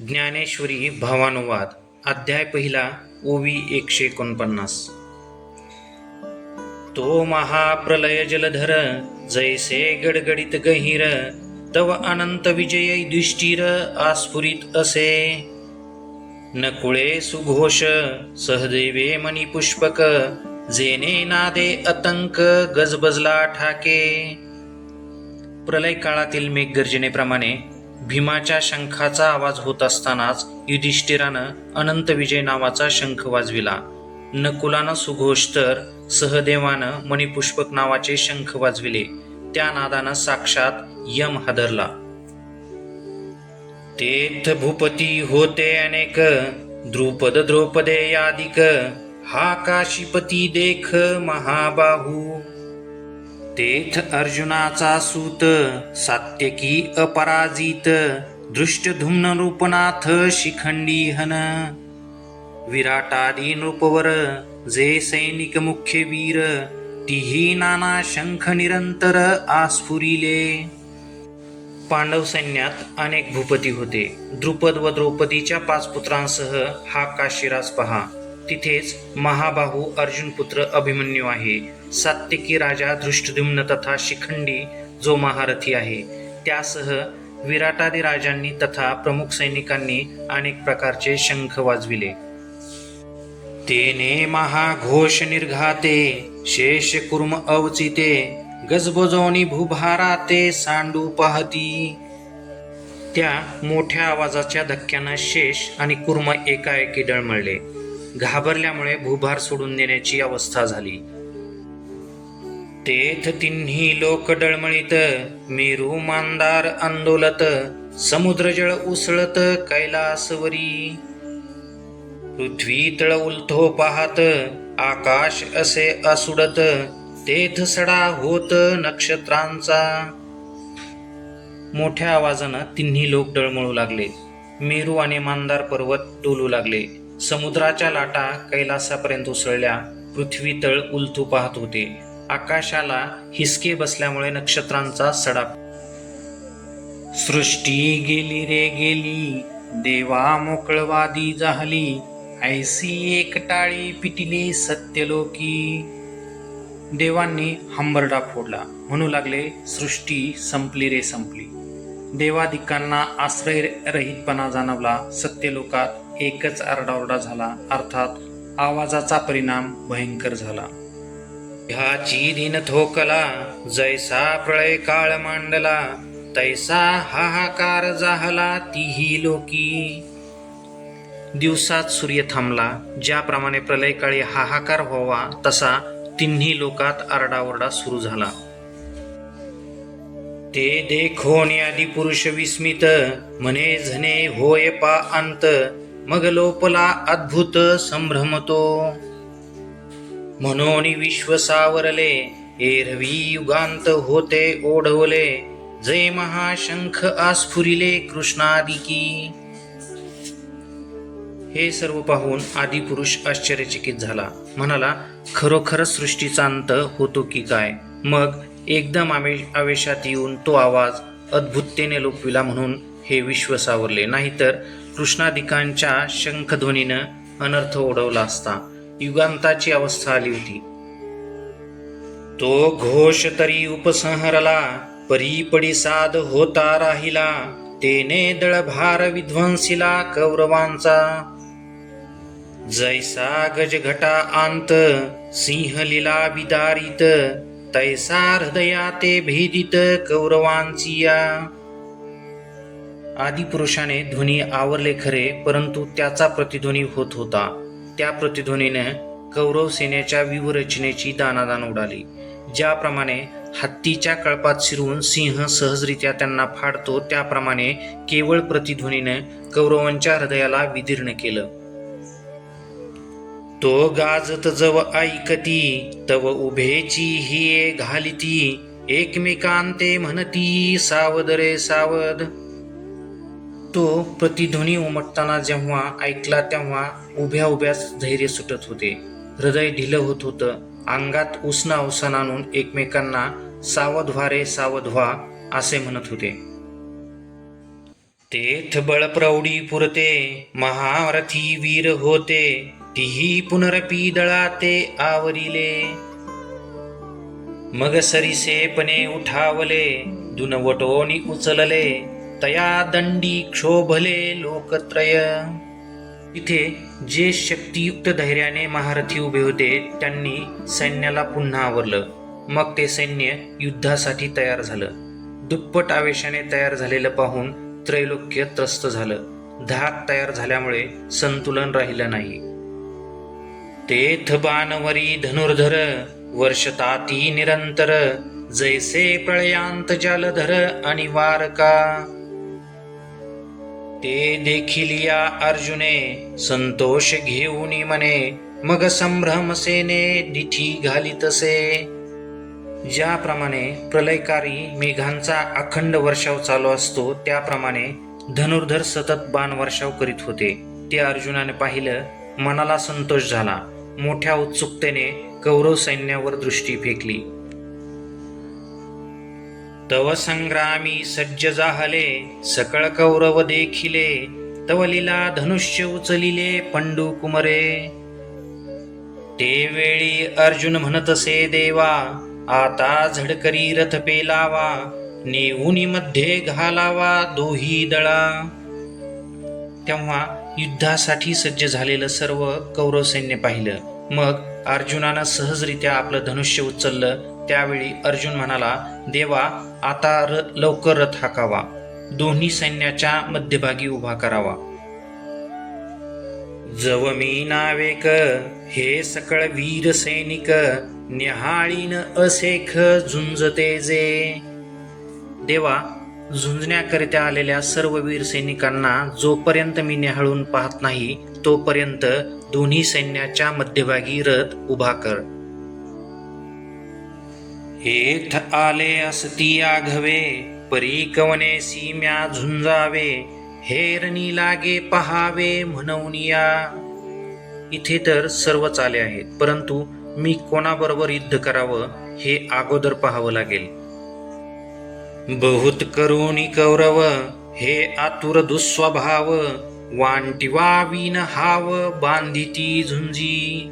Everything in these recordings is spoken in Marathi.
ज्ञानेश्वरी भावानुवाद अध्याय पहिला ओवी एकशे एकोणपन्नास. तो महाप्रलय जलधर जैसे गडगडीत गहिर तव अनंत विजय दृष्टीर आस्फुरित असे. नकुळे सुघोष सहदेवे मणिपुष्पक जेने नादे अतंक गजबजला ठाके. प्रलय काळातील मेघगर्जनेप्रमाणे भीमाच्या शंखाचा आवाज होत असतानाच युधिष्ठिरानं अनंत विजय नावाचा शंख वाजविला. नकुलानं सुघोष तर सहदेवानं मणिपुष्पक नावाचे शंख वाजविले. त्या नादानं साक्षात यम हादरला. तेथ भूपती होते अनेक द्रुपद द्रौपदे यादिक हा काशीपती देख महाबाहू. तेथ अर्जुनाचा सूत सात्यकी अपराजित दृष्टधुम्न रूपनाथ शिखंडी हन विराटादी नृपवर जे सैनिक मुख्य वीर तिही नाना शंख निरंतर आस्फुरिले। पांडव सैन्यात अनेक भूपती होते. द्रुपद व द्रौपदीच्या पाच पुत्रांसह हा काशीराज पहा. तिथेच महाबाहू अर्जुनपुत्र अभिमन्यू आहे. सात्यकी राजा धृष्टद्युम्न तथा शिखंडी जो महारथी आहे. त्यासह विराटादी राजांनी तथा प्रमुख सैनिकांनी अनेक प्रकारचे शंख वाजविले. तेने महाघोष निर्घाते शेष कुर्म अवचिते गजबजवणी भूभाराते सांडू पाहती. त्या मोठ्या आवाजाच्या धक्क्यानं शेष आणि कुर्म एकाएकी डळमळले. घाबरल्यामुळे भूभार सोडून देण्याची अवस्था झाली. तेथ तिन्ही लोक डळमळीत मेरू मांदार आंदोलत समुद्र जळ उसळत कैलासवरी. पृथ्वी तळ उलथो पाहत आकाश असे असुडत तेथ सडा होत नक्षत्रांचा. मोठ्या आवाजानं तिन्ही लोक डळमळू लागले. मेरू आणि मांदार पर्वत डोलू लागले. समुद्राच्या लाटा कैलासापर्यंत उसळल्या. पृथ्वी तळ उलथू पाहत होते. आकाशाला हिसके बसल्यामुळे नक्षत्रांचा सडा सृष्टी गेली रे गेली देवा मोकळवादी झाली ऐसी एकटाळी पिटली सत्यलोकी. देवांनी हंबरडा फोडला. म्हणू लागले सृष्टी संपली रे संपली. देवादिकांना आश्रय रहितपणा जाणवला. सत्यलोकात एकच आरडाओरडा झाला. अर्थात आवाजाचा परिणाम भयंकर झाला. ह्याची दिन थोकला जैसा प्रळय काळ मांडला तैसा हाहाकार जाहला तीही लोकी. दिवसात सूर्य थांबला ज्याप्रमाणे प्रलयकाळी हाहाकार व्हावा तसा तिन्ही लोकात आरडाओरडा सुरू झाला. ते देखोन आदि पुरुष विस्मित म्हणे झने होय पा अंत मग लोपला अद्भुत संभ्रमतो. म्हणून विश्व सावरले एरवी युगांत होते ओढवले. जय महाशंख आस्फुरिले कृष्णादिकी. हे सर्व पाहून आदिपुरुष आश्चर्यचकित झाला. म्हणाला खरोखरच सृष्टीचा अंत होतो की काय मग एकदम आवेश आवेशात येऊन तो आवाज अद्भुततेने लोपविला म्हणून हे विश्व सावरले. नाहीतर कृष्णादिकांच्या शंखध्वनीनं अनर्थ ओढवला असता युगांताची अवस्था आली होती. तो घोष तरी उपसंहरला परी पडी साध होता राहिला तेने दळभार विध्वंसिला कौरवांचा. जैसा गजघटा आंत सिंहलीला विदारित तैसा हृदया ते भेदित कौरवांची या. आदिपुरुषाने ध्वनी आवरले खरे परंतु त्याचा प्रतिध्वनी होत होता. त्या प्रतिध्वनीने कौरव सेनेच्या व्यूहरचनेची दानादान उडाली. ज्याप्रमाणे हत्तीच्या कळपात शिरून सिंह सहजरित्या त्यांना फाडतो त्याप्रमाणे केवळ प्रतिध्वनीने कौरवांच्या हृदयाला विदीर्ण केलं. तो गाजत जव ऐकती तव उभेची ही घालिती एकमेकांते म्हणती सावध रे सावध तो प्रतिध्वनी उमटताना जेव्हा ऐकला तेव्हा उभ्या उभ्याच धैर्य सुटत होते. हृदय ढिलं होत होतं. अंगात उष्ण अवसान आणून एकमेकांना सावध व्हा रे सावध व्हा असे म्हणत होते. तेथ बळप्रौढी पुरते महारथी वीर होते तीही पुनरपी दळाते आवरिले. मग सरिसेपणे उठावले दुनवटोनी उचलले तया दंडी क्षोभले लोकत्रय. इथे जे शक्तियुक्त धैर्याने महारथी उभे होते त्यांनी सैन्याला पुन्हा आवरलं. मग ते सैन्य युद्धासाठी तयार झालं. दुप्पट आवेशाने तयार झालेलं पाहून त्रैलोक्य त्रस्त झालं. धाक तयार झाल्यामुळे संतुलन राहिलं नाही. तेथ बाणवरी धनुर्धर वर्षताती निरंतर. जैसे प्रळयांत जालधर आणि वारका ते देखील या अर्जुने संतोष घेऊन म्हणे मग संभ्रम सेने दिठी घालितसे ज्याप्रमाणे प्रलयकारी मेघांचा अखंड वर्षाव चालू असतो त्याप्रमाणे धनुर्धर सतत बाण वर्षाव करीत होते. ते अर्जुनाने पाहिलं मनाला संतोष झाला. मोठ्या उत्सुकतेने कौरव सैन्यावर दृष्टी फेकली. तव संग्रामी सज्ज जाहले सकळ कौरव देखिले तवलीला धनुष्य उचलिले पंडू कुमरे. ते वेळी अर्जुन म्हणतसे देवा आता झडकरी रथ पेलावा नेऊनी मध्ये घालावा दोही दळा. तेव्हा युद्धासाठी सज्ज झालेलं सर्व कौरव सैन्य पाहिलं. मग अर्जुनानं सहजरित्या आपलं धनुष्य उचललं त्यावेळी अर्जुन म्हणाला देवा आता र लवकर रथ हाकावा. दोन्ही सैन्याच्या मध्यभागी उभा करावा. जव मी नावेक हे सकळ वीर सैनिक निहाळीन असेख झुंजते जे. देवा झुंजण्याकरिता आलेल्या सर्व वीर सैनिकांना जोपर्यंत मी निहाळून पाहत नाही तोपर्यंत दोन्ही सैन्याच्या मध्यभागी रथ उभा कर. येथ आले असती आघवे परीकवने सीम्या झुंजावे हेरणी लागे पहावे म्हणून या. इथे तर सर्वच आले आहेत परंतु मी कोणाबरोबर युद्ध करावं हे अगोदर पाहावं लागेल. बहुत करुणी कौरव हे आतुर दुस्वभाव वांटिवा विन हाव बांधिती झुंजी.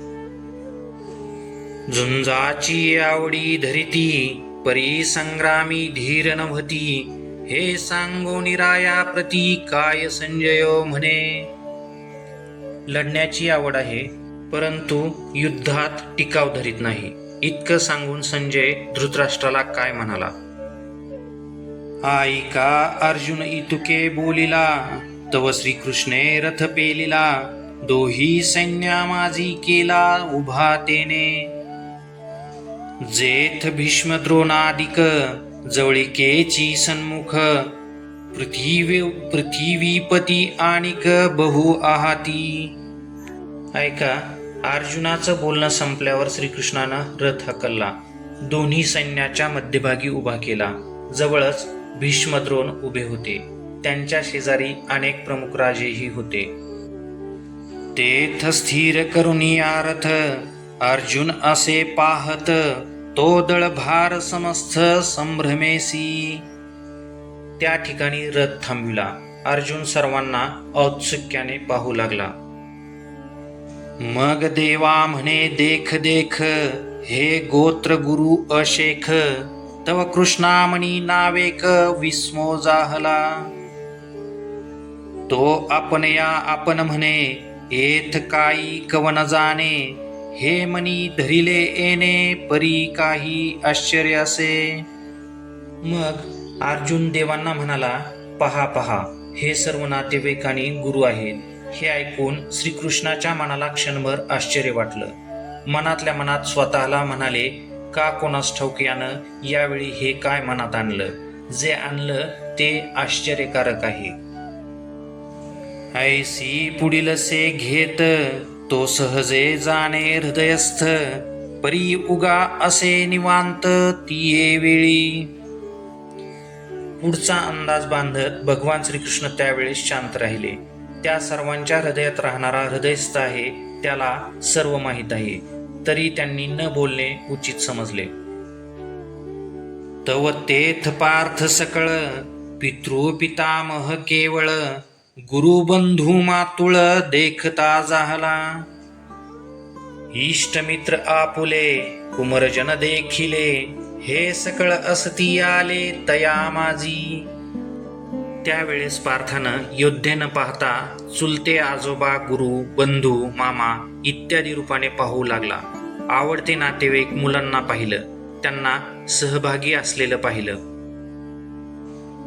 झुंजाची आवडी धरिती परी संग्रामी धीर नभती. हे सांगो निराया प्रती काय संजयो म्हणे. लढण्याची आवड आहे परंतु युद्धात टिकाव धरीत नाही. इतकं सांगून संजय धृतराष्ट्राला काय म्हणाला? ऐका अर्जुन इतुके बोलिला तव श्रीकृष्णे रथ पेलिला. दोही सैन्या माझी केला उभा तेने. जेथ भीष्म द्रोणादिक जवळिकेची सन्मुख पृथ्वी पृथ्वीपती आणिक बहु आहाती. ऐका अर्जुनाचं बोलणं संपल्यावर श्रीकृष्णानं रथ हकलला. दोन्ही सैन्याच्या मध्यभागी उभा केला. जवळच भीष्मद्रोण उभे होते. त्यांच्या शेजारी अनेक प्रमुख राजेही होते. तेथ स्थिर करुणी आरथ अर्जुन असे पाहत तो दळभार समस्त संभ्रमेसी. त्या ठिकाणी रथ थांबविला. अर्जुन सर्वांना औत्सुक्याने पाहू लागला. मग देवा म्हणे देख देख हे गोत्र गुरु अशेख तव कृष्णामणी नावेक विस्मो जाहला. तो आपण या आपण म्हणे एथ काही कवन जाणे हे मनी धरिले येणे परी काही आश्चर्य असे. मग अर्जुन देवांना म्हणाला पहा पहा हे सर्व नातेवाईक आणि गुरु आहेत. हे ऐकून श्रीकृष्णाच्या मनाला क्षणभर आश्चर्य वाटलं. मनातल्या मनात स्वतःला म्हणाले का कोणास ठाऊक यानं? यावेळी हे काय मनात आणलं? जे आणलं ते आश्चर्यकारक आहे. ऐसी पुढील से घेत तो सहजे जाणे हृदयस्थ परी उगा असे निवांत तिये वेळी. पुढचा अंदाज बांधत भगवान श्रीकृष्ण त्यावेळेस शांत राहिले. त्या सर्वांच्या हृदयात राहणारा हृदयस्थ आहे त्याला सर्व माहीत आहे. तरी त्यांनी न बोलणे उचित समजले. तव तेथ पार्थ सकळ पितृ पितामह केवळ गुरुबंधू मातुळ देखता जाहला। इष्टमित्र आपुले कुमरजन देखिले हे सकळ असती आले तया माझी त्यावेळेस पार्थानं योद्धेनं पाहता चुलते आजोबा गुरु बंधू मामा इत्यादी रूपाने पाहू लागला। आवडते नातेवाईक मुलांना पाहिलं त्यांना सहभागी असलेलं पाहिलं।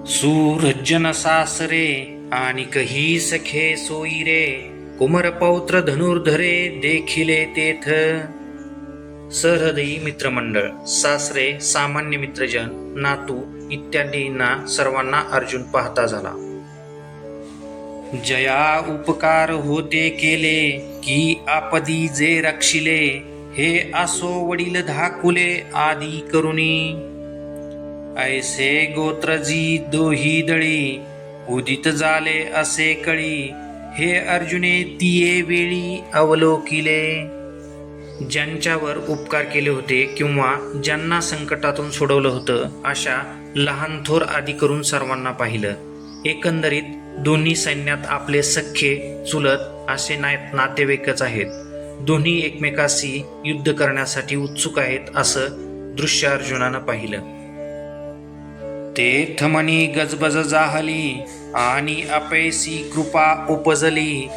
सूरजन सासरे आणि कही सखे सोयी रे कुमर पौत्र धनुर्धरे देखिले तेथ. सहृदयी मित्रमंडळ सासरे सामान्य मित्रजन नातू इत्यादींना सर्वांना अर्जुन पाहता झाला. जया उपकार होते केले की आपदी जे रक्षिले हे असो वडील धाकुले आदी करुणी ऐसे गोत्रजी दोही दळी उदित झाले असे कळी. हे अर्जुने तिये वेळी अवलोकिले. ज्यांच्यावर उपकार केले होते किंवा ज्यांना संकटातून सोडवलं होतं अशा लहान थोर आदी करून सर्वांना पाहिलं. एकंदरीत दोन्ही सैन्यात आपले सख्खे चुलत असे नाय नातेवाईकच आहेत. दोन्ही एकमेकाशी युद्ध करण्यासाठी उत्सुक आहेत असं दृश्य अर्जुनानं पाहिलं. ते थमणी गजबज जाहली आणि अपयसी कृपा उपजली.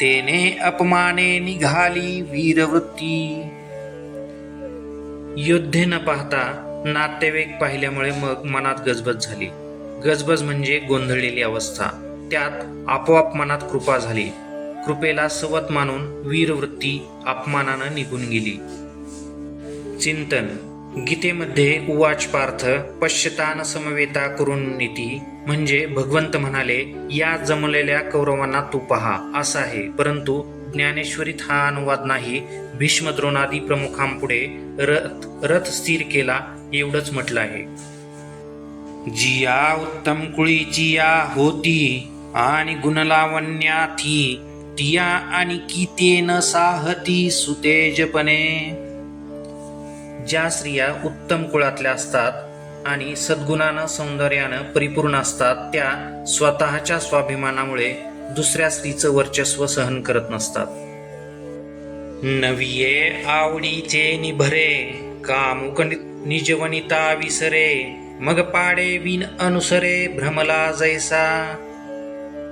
तेने अपमाने निघाली वीरवृत्ती. युद्धे न पाहता नातेवाईक पाहिल्यामुळे मग मनात गजबज झाली. गजबज म्हणजे गोंधळलेली अवस्था. त्यात आपोआप मनात कृपा झाली. कृपेला सवत मानून वीरवृत्ती अपमानानं निघून गेली. चिंतन. गीतेमध्ये उवाच पार्थ पश्यतान समवेता करून नीती. म्हणजे भगवंत म्हणाले या जमलेल्या कौरवांना तू पहा असा आहे. परंतु ज्ञानेश्वरीत हा अनुवाद नाही भीष्म द्रोणादी प्रमुखांपुढे रथ रथ स्थिर केला एवढंच म्हटलं आहे. जिया उत्तम कुळीची या होती आणि गुणलावण्या थी तिया आणि कितेन साहती सुतेजपणे. ज्या स्त्रिया उत्तम कुळातल्या असतात आणि सद्गुणानं सौंदर्यानं परिपूर्ण असतात त्या स्वतःच्या स्वाभिमानामुळे दुसऱ्या स्त्रीचं वर्चस्व सहन करत नसतात. नविये आवडीचे निभरे कामुक निजवनिता विसरे मग पाडे विन अनुसरे भ्रमला जैसा.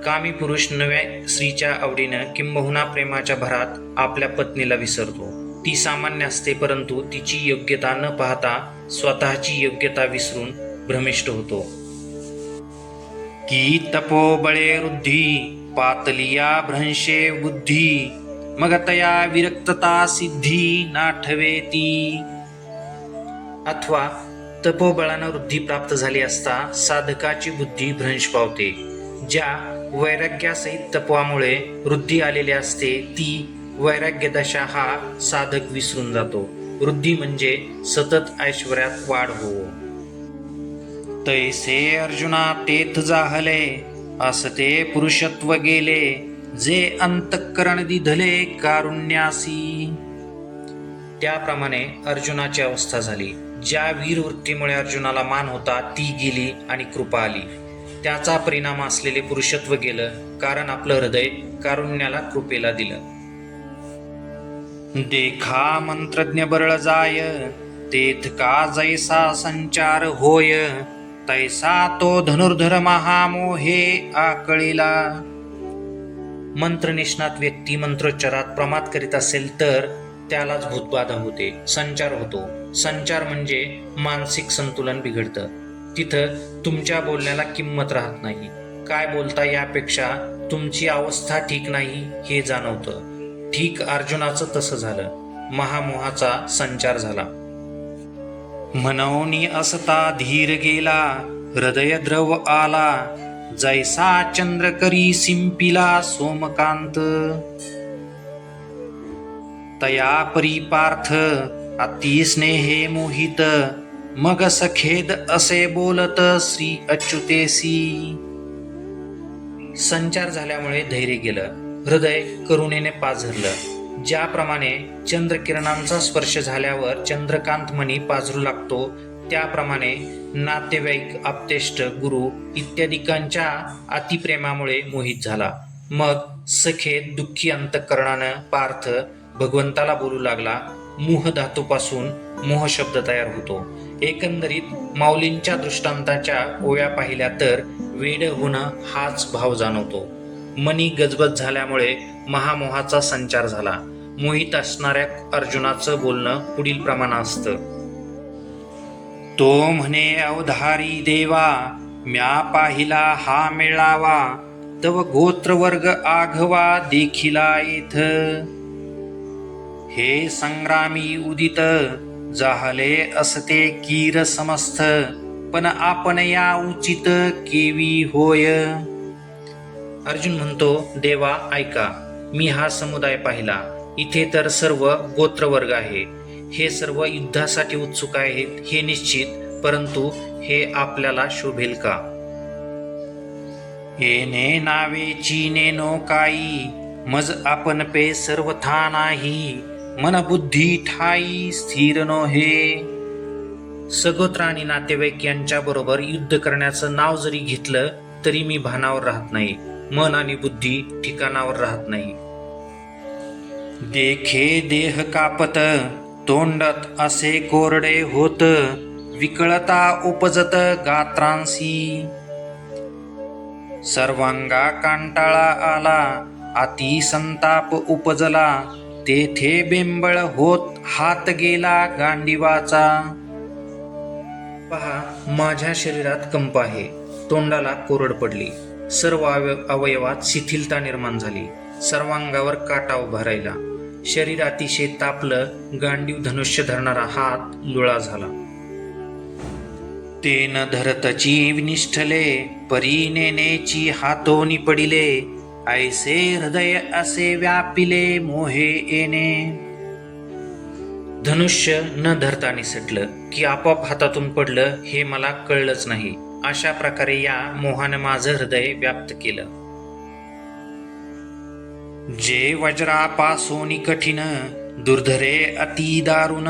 कामी पुरुष नव्या स्त्रीच्या आवडीनं किंबहुना प्रेमाच्या भरात आपल्या पत्नीला विसरतो. ती सामान्य असते परंतु तिची योग्यता न पाहता स्वतःची योग्यता विसरून भ्रमिष्ट होतो. की तपोबळे वृद्धी पातलिया भ्रंशे बुद्धी मग तया विरक्तता सिद्धी नाठवे ती. अथवा तपोबळानं वृद्धी प्राप्त झाली असता साधकाची बुद्धी भ्रंश पावते ज्या वैराग्यासहित तपवामुळे वृद्धी आलेली असते ती वैराग्य दशा हा साधक विसरून जातो. वृद्धी म्हणजे सतत ऐश्वर्यात वाढ हो तैसे अर्जुना तेथ जाहले असते पुरुषत्व गेले जे अंतःकरण दिधले कारुण्यासी. त्याप्रमाणे अर्जुनाची अवस्था झाली. ज्या वीरवृत्तीमुळे अर्जुनाला मान होता ती गेली आणि कृपा आली. त्याचा परिणाम असलेले पुरुषत्व गेलं कारण आपलं हृदय कारुण्याला कृपेला दिलं. देखा मंत्रज्ञ बरळ जाय तेथ का जैसा संचार होय तैसा तो धनुर्धर महामोहे आकळीला. मंत्रनिष्णात व्यक्ती मंत्रोच्चारात प्रमाद करीत असेल तर त्यालाच भूतबाधा होते संचार होतो. संचार म्हणजे मानसिक संतुलन बिघडतं. तिथं तुमच्या बोलण्याला किंमत राहत नाही. काय बोलता यापेक्षा तुमची अवस्था ठीक नाही हे जाणवतं. ठीक अर्जुनाचं तसं झालं. महामोहाचा संचार झाला. मनवनी असता धीर गेला हृदय द्रव आला जैसा चंद्र करी सिंपिला सोमकांत. तया परिपार्थ अति स्नेहे मोहित मग सखेद असे बोलत श्री अच्युतेसी. संचार झाल्यामुळे धैर्य गेलं. हृदय करुणेने पाझरलं. ज्याप्रमाणे चंद्रकिरणांचा स्पर्श झाल्यावर चंद्रकांत मणी पाझरू लागतो त्याप्रमाणे नातेवाईक आप्तेष्ट गुरु इत्यादिकांच्या अतिप्रेमामुळे मोहित झाला. मग सखे दुःखी अंतकरणानं पार्थ भगवंताला बोलू लागला मोह धातूपासून मोह शब्द तयार होतो. एकंदरीत माऊलींच्या दृष्टांताच्या ओव्या पाहिल्या तर वेड होणं हाच भाव जाणवतो. मनी गजबज झाल्यामुळे महामोहाचा संचार झाला. मोहित असणाऱ्या अर्जुनाचं बोलणं पुढील प्रमाण असतं. तो म्हणे अवधारी देवा म्या पाहिला हा मेळावा तव गोत्रवर्ग आघवा देखिला येथ. हे संग्रामी उदित जाहले असते कीर समस्त पण आपण या उचित केवी होय. अर्जुन म्हणतो देवा ऐका मी हा समुदाय पाहिला. इथे तर सर्व गोत्रवर्ग आहे. हे सर्व युद्धासाठी उत्सुक आहेत हे निश्चित परंतु हे आपल्याला शोभेल का? येणे चीने नो काई मज आपण पे सर्व था नाही. मन बुद्धी ठाई स्थिर नो हे. सगोत्र आणि नातेवाईक यांच्या बरोबर युद्ध करण्याचं नाव जरी घेतलं तरी मी भानावर राहत नाही. मन आणि बुद्धी ठिकाणावर राहत नाही. देखे देह कापत तोंडात असे कोरडे होत विकळता उपजत गात्रांसी. सर्वांगा कांटाळा आला अति संताप उपजला तेथे बेंबळ होत हात गेला गांडीवाचा. पहा माझ्या शरीरात कंप आहे तोंडाला कोरड पडली. सर्व अवय- अवयवात शिथिलता निर्माण झाली. सर्वांगावर काटा उभा राहिला शरीर अतिशय तापलं गांडीव धनुष्य धरणारा हात लुळा झाला. तेन धरतची निष्ठले परी नेनेची हातोनी पडिले ऐसे हृदय असे व्यापिले मोहे येणे. धनुष्य न धरता निसटलं की आपोआप हातातून पडलं हे मला कळलंच नाही. अशा प्रकारे या मोहानं माझं हृदय व्याप्त केलं. जे वज्रापासून कठीण दुर्धरे अति दारुण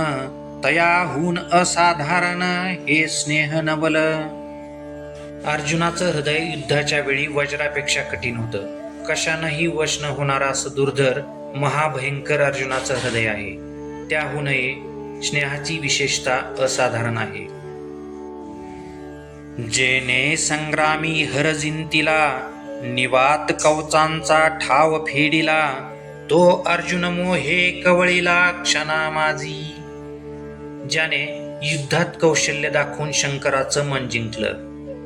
तयाहून असाधारण हे स्नेह नवल. अर्जुनाचं हृदय युद्धाच्या वेळी वज्रापेक्षा कठीण होतं. कशानंही वश न होणारा असं दुर्धर महाभयंकर अर्जुनाचं हृदय आहे. त्याहूनही स्नेहाची विशेषता असाधारण आहे. जेने संग्रामी हरजिंतीला निवात कवचांचा ठाव फेडिला तो अर्जुन मोहे कवळीला क्षणा माझी ज्याने युद्धात कौशल्य दाखवून शंकराचं मन जिंकलं.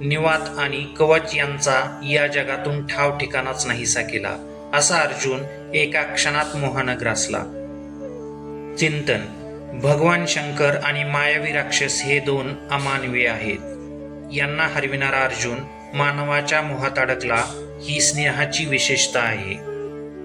निवात आणि कवच यांचा या जगातून ठाव ठिकाणाच नाहीसा केला असा अर्जुन एका क्षणात मोहानं ग्रासला. चिंतन भगवान शंकर आणि मायावी राक्षस हे दोन अमानवी आहेत. यांना हरविणारा अर्जुन मानवाच्या मोहात अडकला. ही स्नेहाची विशेषता आहे.